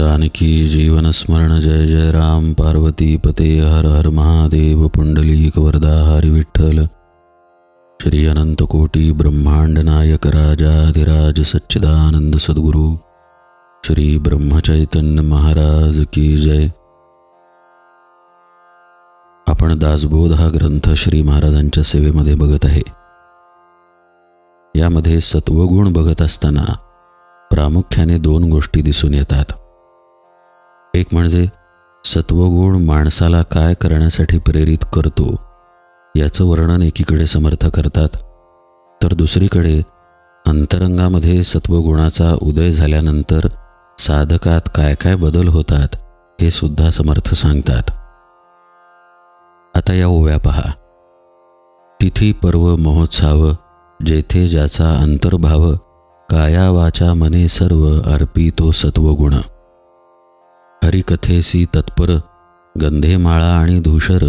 जानकी जीवनस्मरण जय जय राम। पार्वती पते हर हर महादेव। पुंडलीक वरदा हरी विठ्ठल। श्री अनंत कोटी ब्रह्मांड नायक राजाधिराज सच्चिदानंद सद्गुरु। श्री ब्रह्मचैतन्य महाराज की जय। आपण दासबोध हा ग्रंथ श्री महाराजांच्या सेवेमध्ये बघत आहे. यामध्ये सत्वगुण बघत असताना प्रामुख्याने दोन गोष्टी दिसून येतात. एक म्हणजे सत्वगुण माणसाला काय करण्यासाठी प्रेरित करतो याचं वर्णन एकीकडे समर्थ करतात तर दुसरीकडे अंतरंगामध्ये सत्वगुणाचा उदय झाल्यानंतर साधकात काय काय बदल होतात हे सुद्धा समर्थ सांगतात. आता या ओव्या पहा. तिथी पर्व महोत्सव जेथे ज्याचा अंतर्भाव काया वाचा मने सर्व अर्पितो सत्वगुण. हरिकथेसी तत्पर गंधेमाळा आणि धूषर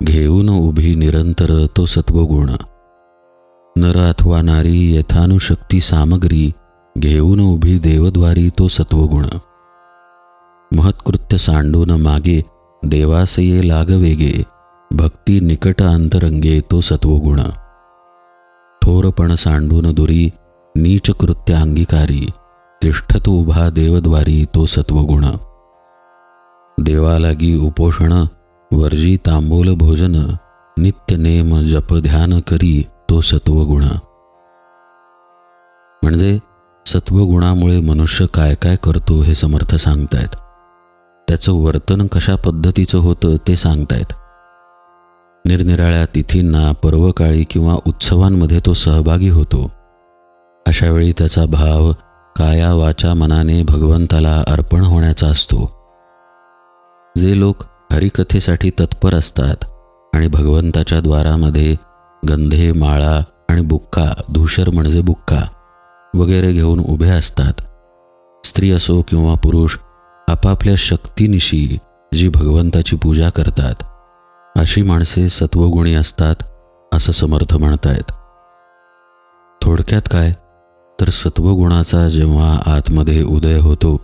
घेऊन उभी निरंतर तो सत्वगुण. नर अथवा नारी यथानुशक्ती सामग्री घेऊन उभी देवद्वारी तो सत्वगुण. महत्कृत्य सांडून मागे देवासये लागवेगे भक्ती निकट अंतरंगे तो सत्वगुण. थोरपण सांडून दुरी नीच कृत्य अंगीकारी तिष्ठत उभा देवद्वारी तो सत्वगुण. देवालागी उपोषण वर्जी तांबोल भोजन नित्य नेम जप ध्यान करी तो सत्वगुण. म्हणजे सत्वगुणामुळे मनुष्य काय काय करतो हे समर्थ सांगतायत. त्याचं वर्तन कशा पद्धतीचं होतं ते सांगतायत. निरनिराळ्या तिथींना पर्वकाळी किंवा उत्सवांमध्ये तो सहभागी होतो. अशावेळी त्याचा भाव काया वाचा मनाने भगवंताला अर्पण होण्याचा असतो. जे लोक हरिकथेसाठी तत्पर असतात आणि भगवंताच्या द्वारामध्ये गंधे माळा आणि बुक्का धूषर म्हणजे बुक्का वगैरे घेऊन उभे असतात. स्त्री असो किंवा पुरुष आपापल्या शक्तीनिशी जी भगवंताची पूजा करतात अशी माणसे सत्वगुणी असतात असं समर्थ म्हणतायत. थोडक्यात काय? तर सत्वगुणाचा जेव्हा आतमध्ये उदय होतो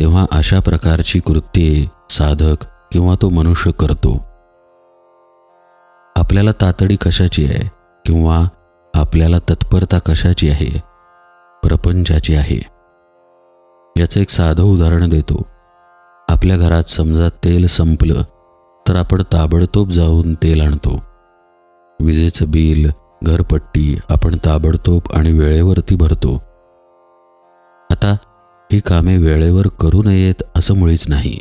तेव्हा अशा प्रकारची कृत्ये साधक किंवा तो मनुष्य करतो. आपल्याला तातडी कशाची आहे किंवा आपल्याला तत्परता कशाची आहे प्रपंचाची आहे याचं एक साधं उदाहरण देतो. आपल्या घरात समजा तेल संपलं तर आपण ताबडतोब जाऊन तेल आणतो. विजेचं बिल घरपट्टी आपण ताबडतोब आणि वेळेवरती भरतो. आता ही कामे वेळेवर करू नयेत असं मुळीच नाही.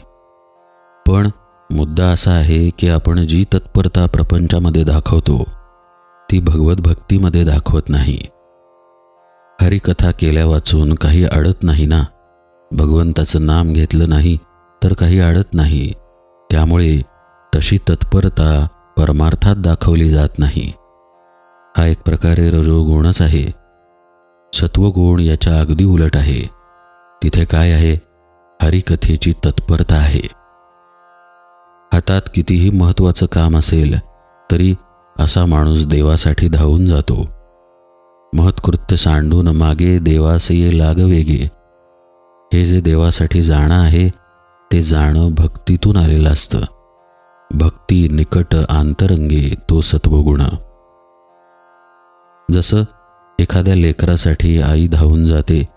पण मुद्दा असा आहे की आपण जी तत्परता प्रपंचामध्ये दाखवतो ती भगवत भक्तीमध्ये दाखवत नाही. हरिकथा केल्या वाचून काही अडत नाही ना? भगवंताचं नाम घेतलं नाही तर काही अडत नाही. त्यामुळे तशी तत्परता परमार्थात दाखवली जात नाही. हा एक प्रकारे रजोगुणच आहे. सत्वगुण याच्या अगदी उलट आहे. तिथे काय आहे? हरिकथेची तत्परता आहे. हातात कितीही महत्त्वाचं काम असेल तरी असा माणूस देवासाठी धावून जातो. महत्कृत्य सांडून मागे देवासये लागवेगे. हे जे देवासाठी जाणं आहे ते जाणं भक्तीतून आलेलं असतं. भक्ती निकट आंतरंगे तो सत्वगुण जसं एखाद्या लेकरासाठी आई धावून जाते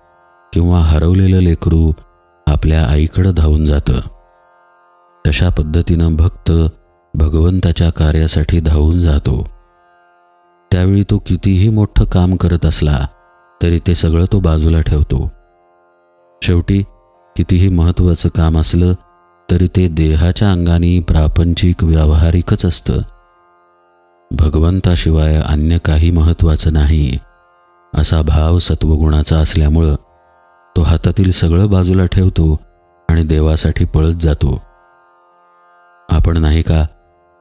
किंवा हरवलेलं लेकरू आपल्या आईकडं धावून जातं. तशा पद्धतीनं भक्त भगवंताच्या कार्यासाठी धावून जातो. त्यावेळी तो कितीही मोठं काम करत असला तरी ते सगळं तो बाजूला ठेवतो. शेवटी कितीही महत्त्वाचं काम असलं तरी ते देहाच्या अंगाने प्रापंचिक व्यावहारिकच असतं. भगवंताशिवाय अन्य काही महत्त्वाचं नाही असा भाव सत्वगुणाचा असल्यामुळं तो हातातील सगळं बाजूला ठेवतो आणि देवासाठी पळत जातो. आपण नाही का?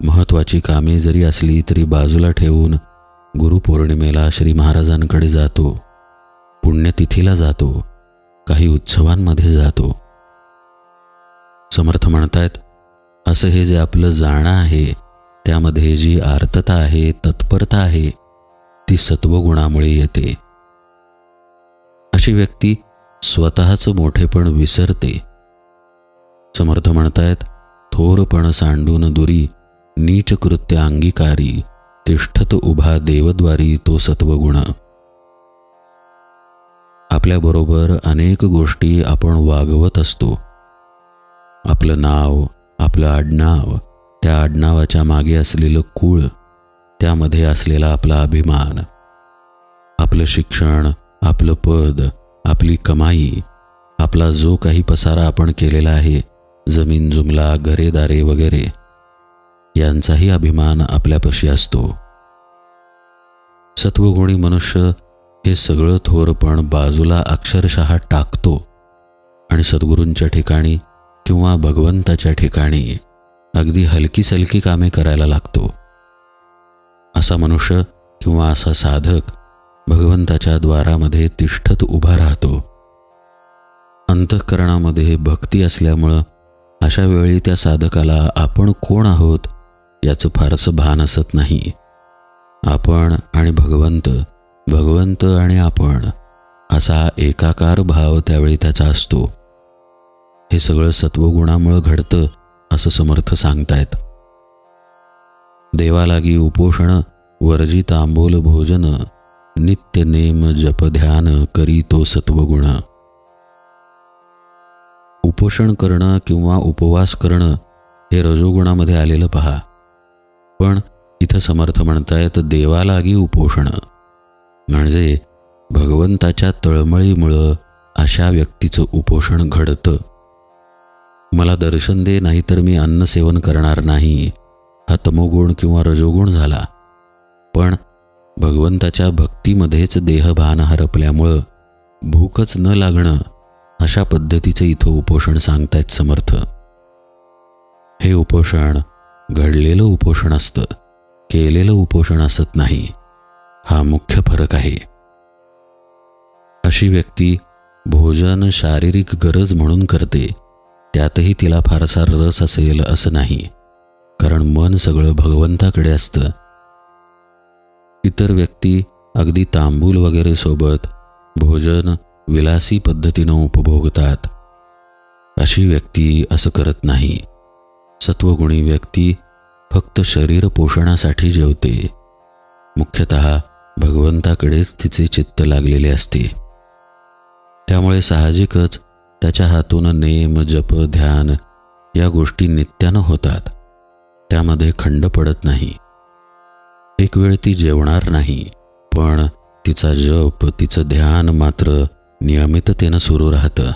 महत्त्वाची कामे जरी असली तरी बाजूला ठेवून गुरुपौर्णिमेला श्री महाराजांकडे जातो. पुण्यतिथीला जातो. काही उत्सवांमध्ये जातो. समर्थ म्हणतायत असं हे जे आपलं जाणं आहे त्यामध्ये जी आर्तता आहे तत्परता आहे ती सत्वगुणामुळे येते. अशी व्यक्ती स्वतःचं मोठेपण विसरते. समर्थ म्हणतायत थोरपण सांडून दुरी नीच कृत्य अंगीकारी तिष्ठत उभा देवद्वारी तो सत्वगुण. आपल्याबरोबर अनेक गोष्टी आपण वागवत असतो. आपलं नाव आपलं आडनाव त्या आडनावाच्या मागे असलेलं कुळ त्यामध्ये असलेला आपला अभिमान. आपलं शिक्षण आपलं पद आपली कमाई आपला जो काही पसारा आपण केलेला आहे जमीन जुमला घरेदारे वगैरे यांचाही अभिमान आपल्यापाशी असतो. सत्वगुणी मनुष्य हे सगळं थोरपण बाजूला अक्षरशः टाकतो आणि सद्गुरूंच्या ठिकाणी किंवा भगवंताच्या ठिकाणी अगदी हलकी सलकी कामे करायला लागतो. असा मनुष्य किंवा असा साधक भगवंताच्या द्वारामध्ये तिष्ठत उभा राहतो. अंतःकरणामध्ये भक्ती असल्यामुळं अशा वेळी त्या साधकाला आपण कोण आहोत याचं फारसं भान असत नाही. आपण आणि भगवंत भगवंत आणि आपण असा एकाकार भाव त्यावेळी त्याचा असतो. हे सगळं सत्वगुणामुळं घडतं असं समर्थ सांगतायत. देवालागी उपोषण वर्जित आंबोल भोजन नित्य नेम जप ध्यान करी तो सत्वगुण. उपोषण करणं किंवा उपवास करणं हे रजोगुणामध्ये आलेलं पहा. पण इथं समर्थ म्हणतायत देवालागी उपोषण. म्हणजे भगवंताच्या तळमळीमुळं अशा व्यक्तीचं उपोषण घडतं. मला दर्शन दे नाहीतर मी अन्न सेवन करणार नाही. हा तमोगुण किंवा रजोगुण झाला. पण भगवंताच्या भक्तीमध्येच देहभान हरपल्यामुळं भूकच न लागणं अशा पद्धतीचं इथं उपोषण सांगतायत समर्थ. हे उपोषण घडलेलं उपोषण असतं. केलेलं उपोषण असत नाही. हा मुख्य फरक आहे. अशी व्यक्ती भोजन शारीरिक गरज म्हणून करते. त्यातही तिला फारसा रस असेल असं नाही. कारण मन सगळं भगवंताकडे असतं. इतर व्यक्ती अगदी तांबूल वगैरे सोबत भोजन विलासी पद्धतीनं उपभोगतात. अशी व्यक्ती असं करत नाही. सत्वगुणी व्यक्ती फक्त शरीर पोषणासाठी जेवते. मुख्यतः भगवंताकडेच तिचे चित्त लागलेले असते. त्यामुळे साहजिकच त्याच्या हातून नेम जप ध्यान या गोष्टी नित्यानं होतात. त्यामध्ये खंड पडत नाही. एक वेळ ती जेवणार नाही पण तिचा जप तिचं ध्यान मात्र नियमिततेनं सुरू राहतं.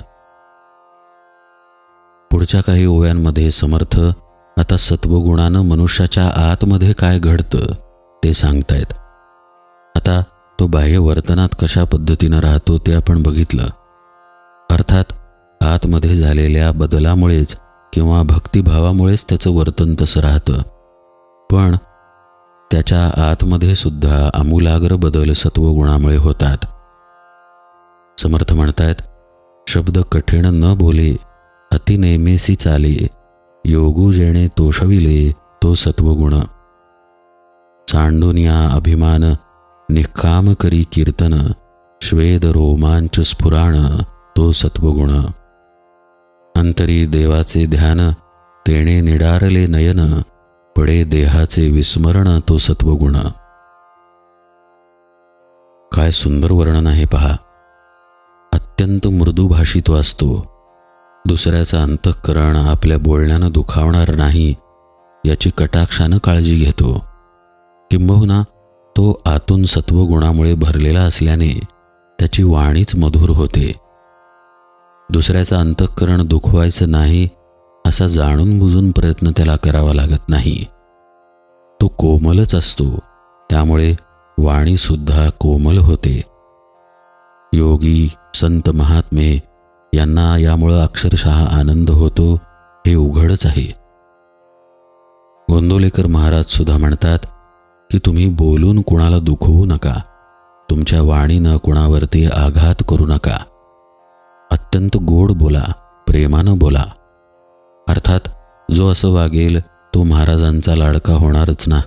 पुढच्या काही ओव्यांमध्ये समर्थ आता सत्वगुणानं मनुष्याच्या आतमध्ये काय घडतं ते सांगतायत. आता तो बाह्य वर्तनात कशा पद्धतीनं राहतो ते आपण बघितलं. अर्थात आतमध्ये झालेल्या बदलामुळेच किंवा भक्तिभावामुळेच त्याचं वर्तन तसं राहतं. पण त्याच्या आतमध्ये सुद्धा आमूलाग्र बदल सत्वगुणामुळे होतात. समर्थ म्हणतायत शब्द कठीण न बोले अति नेमेसी चाले योगू जेणे तोषविले तो सत्वगुण. सांडूनिया अभिमान निकाम करी कीर्तन श्वेद रोमांच स्फुराण तो सत्वगुण. अंतरी देवाचे ध्यान तेणे निडारले नयन पडे देहाचे विस्मरण तो सत्वगुण. काय सुंदर वर्णन आहे पहा. अत्यंत मृदुभाषी तो असतो. दुसऱ्याचं अंतःकरण आपल्या बोलण्यानं दुखावणार नाही याची कटाक्षानं काळजी घेतो. किंबहुना तो आतून सत्वगुणामुळे भरलेला असल्याने त्याची वाणीच मधुर होते. दुसऱ्याचं अंतःकरण दुखवायचं नाही असा जाणून बुजून प्रयत्न त्याला करावा लागत नाही. तो कोमलच असतो त्यामुळे वाणीसुद्धा कोमल होते. योगी संत महात्मे यांना यामुळं अक्षरशः आनंद होतो हे उघडच आहे. गोंदोलेकर महाराज सुद्धा म्हणतात की तुम्ही बोलून कुणाला दुखवू नका. तुमच्या वाणीनं कुणावरती आघात करू नका. अत्यंत गोड बोला प्रेमानं बोला. अर्थात जो असं वागेल तो महाराजांचा लाडका होणारच ना.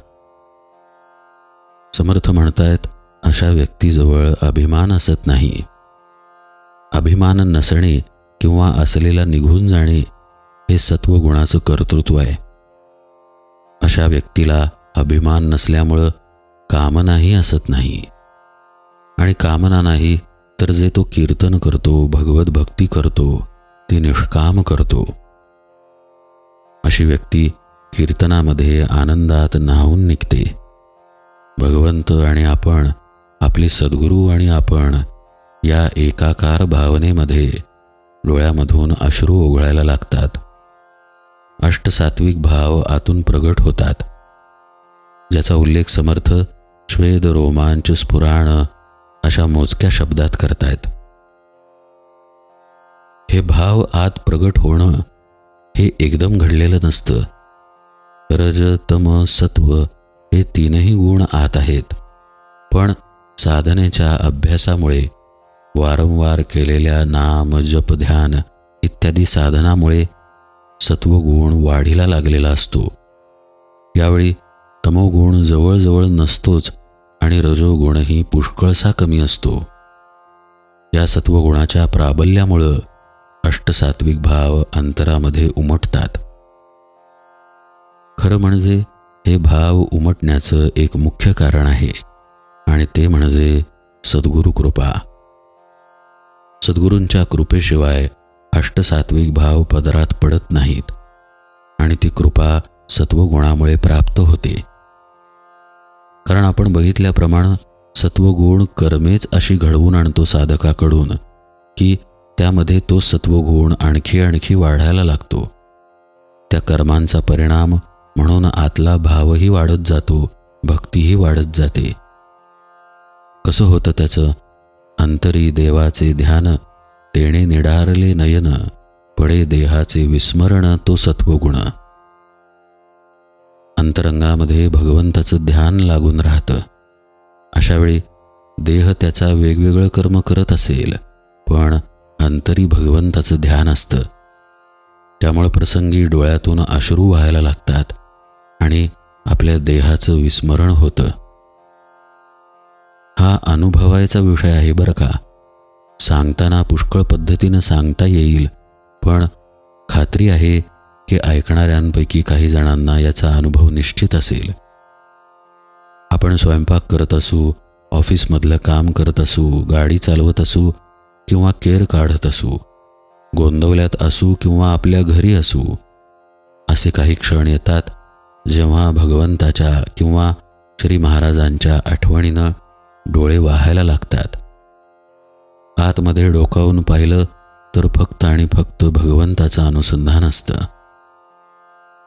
समर्थ म्हणतायत अशा व्यक्तीजवळ अभिमान असत नाही. अभिमान नसणे किंवा असलेला निघून जाणे हे सत्वगुणाचं कर्तृत्व आहे. अशा व्यक्तीला अभिमान नसल्यामुळं कामनाही असत नाही. आणि कामना नाही तर जे तो कीर्तन करतो भगवत भक्ती करतो ती निष्काम करतो. अशी व्यक्ती कीर्तनामध्ये आनंदात न्हावून निघते. भगवंत आणि आपण आपले सद्गुरू आणि आपण या एकाकार भावनेमध्ये डोळ्यामधून अश्रू ओघळायला लागतात. अष्टसात्विक भाव आतून प्रगट होतात. ज्याचा उल्लेख समर्थ श्वेद रोमांच स्फुराण अशा मोजक्या शब्दात करतायत. हे भाव आत प्रगट होणं हे एकदम घडलेलं नसतं. रज तम सत्व हे तीनही गुण आत आहेत. पण साधनेच्या अभ्यासामुळे वारंवार केलेल्या नाम जप ध्यान इत्यादी साधनामुळे सत्वगुण वाढीला लागलेला असतो. यावेळी तमोगुण जवळजवळ नसतोच आणि रजोगुणही पुष्कळसा कमी असतो. या सत्वगुणाच्या प्राबल्यामुळं अष्टसात्विक भाव अंतरामध्ये उमटतात. खरं म्हणजे हे भाव उमटण्याचं एक मुख्य कारण आहे आणि ते म्हणजे सद्गुरू कृपा सद्गुरूंच्या कृपेशिवाय अष्टसात्विक भाव पदरात पडत नाहीत. आणि ती कृपा सत्वगुणामुळे प्राप्त होते. कारण आपण बघितल्याप्रमाणे सत्वगुण कर्मेच अशी घडवून आणतो साधकाकडून की त्यामध्ये तो सत्वगुण आणखी आणखी वाढायला लागतो. त्या कर्मांचा परिणाम म्हणून आतला भावही वाढत जातो भक्तीही वाढत जाते. कसं होतं त्याचं? अंतरी देवाचे ध्यान तेणे निडारले नयन पडे देहाचे विस्मरण तो सत्वगुण. अंतरंगामध्ये भगवंताचं ध्यान लागून राहतं. अशावेळी देह त्याचा वेगवेगळं कर्म करत असेल पण अंतरी भगवंताचं ध्यान असतं. त्यामुळं प्रसंगी डोळ्यातून अश्रू व्हायला लागतात आणि आपल्या देहाचं विस्मरण होतं. हा अनुभवायचा विषय आहे बरं का. सांगताना पुष्कळ पद्धतीनं सांगता येईल पण खात्री आहे की ऐकणाऱ्यांपैकी काही जणांना याचा अनुभव निश्चित असेल. आपण स्वयंपाक करत असू ऑफिसमधलं काम करत असू गाडी चालवत असू किंवा केर काढत असू गोंदवल्यात असू किंवा आपल्या घरी असू असे काही क्षण येतात जेव्हा भगवंताच्या किंवा श्री महाराजांच्या आठवणीनं डोळे वाहायला लागतात. आतमध्ये डोकावून पाहिलं तर फक्त आणि फक्त भगवंताचं अनुसंधान असतं.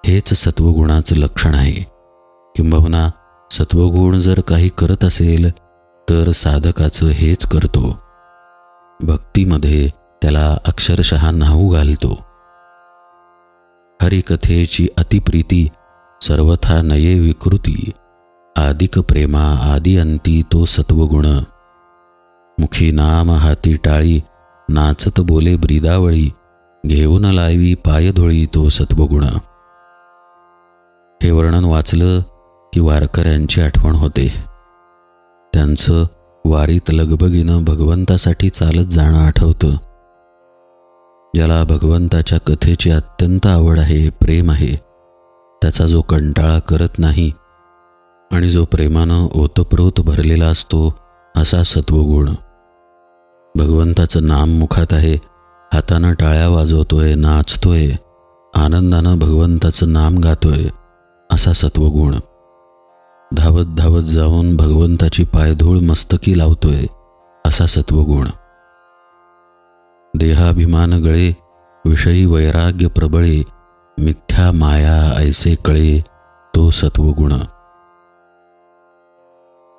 हेच सत्वगुणाचं लक्षण आहे. किंबहुना सत्वगुण जर काही करत असेल तर साधकाचं हेच करतो. भक्तीमध्ये त्याला अक्षरशः न्हाऊ घालतो. हरिकथेची अतिप्रीती सर्वथा नये विकृती. आदिक प्रेमा आदि अंती तो सत्वगुण. मुखी नाम हाती टाळी नाचत बोले ब्रिदावळी घेऊन लावी पायधोळी तो सत्वगुण. हे वर्णन वाचलं की वारकऱ्यांची आठवण होते. त्यांचं वारीत लगबगीनं भगवंतासाठी चालत जाणं आठवतं. ज्याला भगवंताच्या कथेची अत्यंत आवड आहे प्रेम आहे त्याचा जो कंटाळा करत नाही आणि जो प्रेमानं ओतप्रोत भरलेला असतो असा सत्वगुण भगवंताचं नाम मुखात आहे हातानं टाळ्या वाजवतोय नाचतोय आनंदानं भगवंताचं नाम गातोय असा सत्वगुण धावत धावत जाऊन भगवंताची पायधूळ मस्तकी लावतोय असा सत्वगुण देहाभिमान गळे विषयी वैराग्य प्रबळे मिथ्या माया ऐसे कळे तो सत्वगुण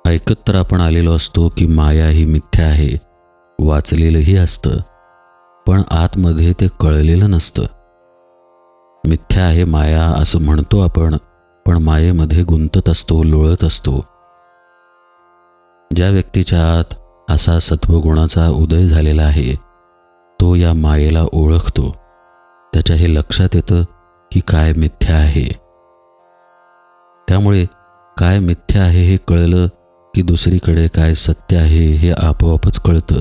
ऐकत तर आपण आलेलो असतो की माया ही मिथ्या आहे वाचलेलंही असतं पण आतमध्ये ते कळलेलं नसतं. मिथ्या आहे माया असं म्हणतो आपण पण मायेमध्ये गुंतत असतो लोळत असतो. ज्या व्यक्तीच्या आत असा सत्वगुणाचा उदय झालेला आहे तो या मायेला ओळखतो. त्याच्या हे लक्षात येतं की काय मिथ्या आहे. त्यामुळे काय मिथ्या आहे हे कळलं की दुसरीकडे काय सत्य आहे हे आपोआपच कळतं.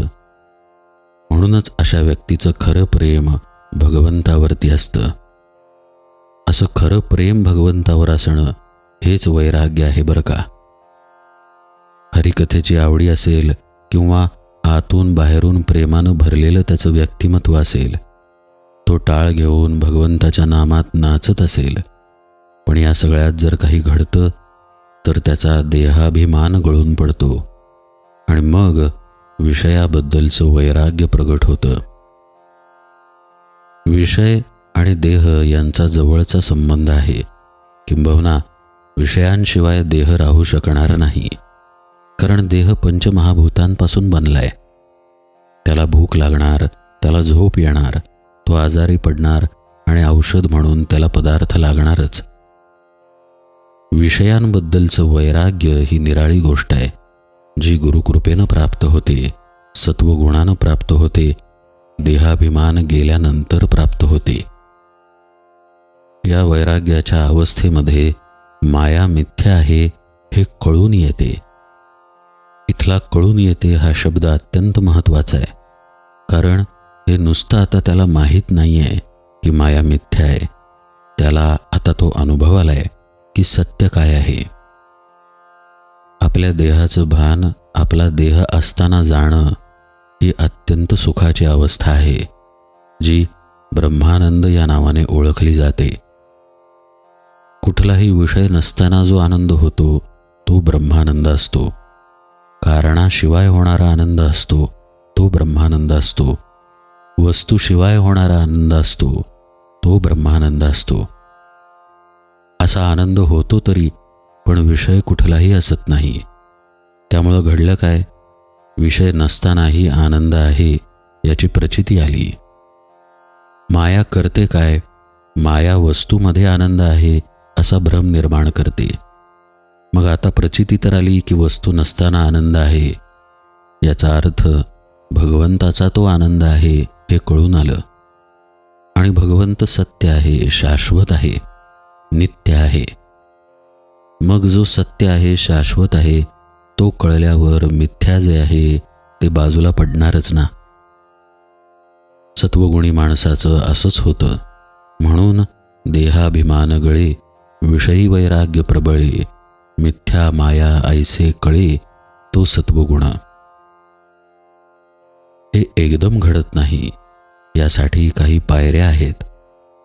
म्हणूनच अशा व्यक्तीचं खरं प्रेम भगवंतावरती असतं. असं खरं प्रेम भगवंतावर असणं हेच वैराग्य आहे बरं का? हरिकथेची आवडी असेल किंवा आतून बाहेरून प्रेमानं भरलेलं त्याचं व्यक्तिमत्व असेल तो टाळ घेऊन भगवंताच्या नामात नाचत असेल. पण या सगळ्यात जर काही घडतं तर त्याचा देहाभिमान गळून पडतो. आणि मग विषयाबद्दलचं वैराग्य प्रगट होतं. विषय आणि देह यांचा जवळचा संबंध आहे. किंबहुना विषयांशिवाय देह राहू शकणार नाही. कारण देह पंचमहाभूतांपासून बनलाय. त्याला भूक लागणार त्याला झोप येणार तो आजारी पडणार आणि औषध म्हणून त्याला पदार्थ लागणारच. विषयांबद्दलचं वैराग्य ही निराळी गोष्ट आहे. जी गुरुकृपेनं प्राप्त होते सत्वगुणानं प्राप्त होते देहाभिमान गेल्यानंतर प्राप्त होते. या वैराग्याच्या अवस्थेमध्ये माया मिथ्या आहे हे कळून येते. इथला कळून येते हा शब्द अत्यंत महत्त्वाचा आहे. कारण हे नुसतं आता त्याला माहीत नाही आहे की माया मिथ्या आहे. त्याला आता तो अनुभव आहे की सत्य काय आहे? आपल्या देहाचं भान आपला देह असताना जाणं ही अत्यंत सुखाची अवस्था आहे जी ब्रह्मानंद या नावाने ओळखली जाते. कुठलाही विषय नसताना जो आनंद होतो तो ब्रह्मानंद असतो. कारणाशिवाय होणारा आनंद असतो तो ब्रह्मानंद असतो. वस्तूशिवाय होणारा आनंद असतो तो ब्रह्मानंद असतो. असा आनंद होतो तरी पण विषय कुठलाही असत नाही. त्यामुळं घडलं काय? विषय नसतानाही आनंद आहे याची प्रचिती आली. माया करते काय? माया वस्तूमध्ये आनंद आहे असा भ्रम निर्माण करते. मग आता प्रचिती तर आली की वस्तू नसताना आनंद आहे. याचा अर्थ भगवंताचा तो आनंद आहे हे कळून आलं. आणि भगवंत सत्य आहे शाश्वत आहे. नित्य आहे. मग जो सत्य आहे शाश्वत आहे तो कळल्यावर मिथ्या जे आहे ते बाजूला पडणारच ना. सत्वगुणी माणसाचं असंच होतं. म्हणून देहाभिमान गळे विषयी वैराग्य प्रबळे मिथ्या माया ऐसे कळे तो सत्वगुण. हे एकदम घडत नाही. यासाठी काही पायऱ्या आहेत.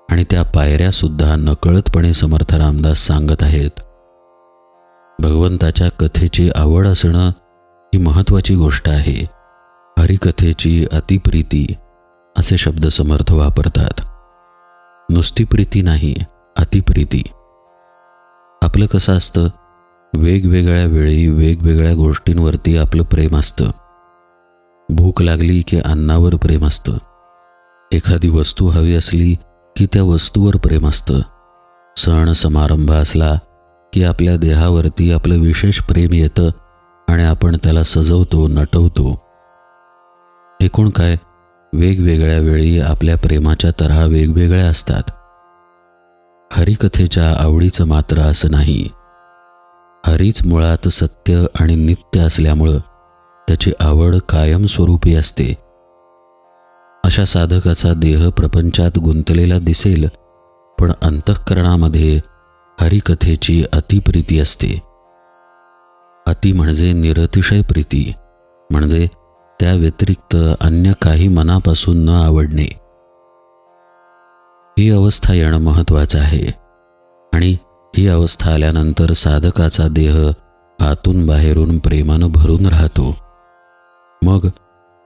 आणि त्या पायऱ्यासुद्धा नकळतपणे समर्थ रामदास सांगत आहेत. भगवंताच्या कथेची आवड असणं ही महत्त्वाची गोष्ट आहे. हरिकथेची अतिप्रीती असे शब्द समर्थ वापरतात. नुसती प्रीती नाही अतिप्रीती. आपलं कसं असतं? वेगवेगळ्या वेळी वेगवेगळ्या गोष्टींवरती आपलं प्रेम असतं. भूक लागली की अन्नावर प्रेम असतं. एखादी वस्तू हवी असली की त्या वस्तूवर प्रेम असतं. सण समारंभ असला की आपल्या देहावरती आपलं विशेष प्रेम येतं आणि आपण त्याला सजवतो नटवतो. एकूण काय वेगवेगळ्या वेळी आपल्या प्रेमाच्या तऱ्हा वेगवेगळ्या असतात. हरिकथेच्या आवडीचं मात्र असं नाही. हरीच मुळात सत्य आणि नित्य असल्यामुळं त्याची आवड कायमस्वरूपी असते. अशा साधकाचा देह प्रपंचात गुंतलेला दिसेल पण अंतःकरणामध्ये हरिकथेची अतिप्रीती असते. अति म्हणजे निरतिशय प्रीती म्हणजे त्या व्यतिरिक्त अन्य काही मनापासून न आवडणे. ही अवस्था येणं महत्वाचं आहे. आणि ही अवस्था आल्यानंतर साधकाचा देह आतून बाहेरून प्रेमानं भरून राहतो. मग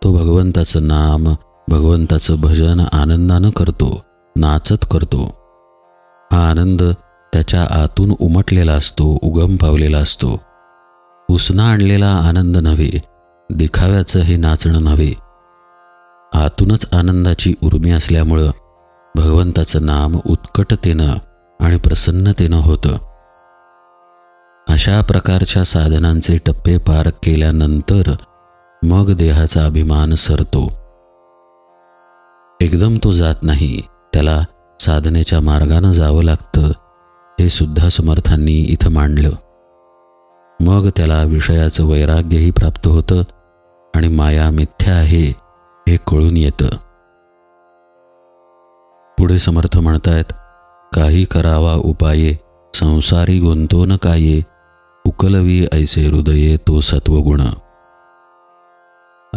तो भगवंताचं नाम भगवंताचं भजन आनंदानं करतो नाचत करतो. हा आनंद त्याच्या आतून उमटलेला असतो उगम पावलेला असतो. उसना आणलेला आनंद नव्हे दिखाव्याचं हे नाचणं नव्हे. आतूनच आनंदाची उर्मी असल्यामुळं भगवंताचं नाम उत्कटतेनं आणि प्रसन्नतेनं होतं. अशा प्रकारच्या साधनांचे टप्पे पार केल्यानंतर मग देहाचा अभिमान सरतो. एकदम तो जात नाही. त्याला साधनेच्या मार्गानं जावं लागतं हे सुद्धा समर्थांनी इथं मांडलं. मग त्याला विषयाचं वैराग्यही प्राप्त होतं आणि माया मिथ्या आहे हे कळून येतं. पुढे समर्थ म्हणतायत काही करावा उपाये संसारी गुंतो न काये उकलवी ऐसे हृदये तो सत्वगुण.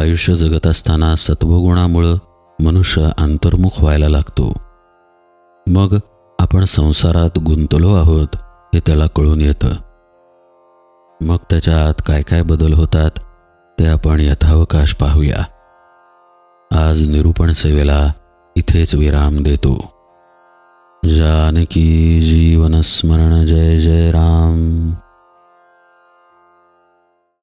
आयुष्य जगत असताना सत्वगुणामुळं मनुष्य अंतर्मुख व्हायला लागतो. मग आपण संसारात गुंतलो आहोत हे त्याला कळून येतं. मग त्याच्या आत काय काय बदल होतात ते आपण यथावकाश पाहूया. आज निरूपण सेवेला इथेच विराम देतो. जानकी जीवनस्मरण जय जय राम.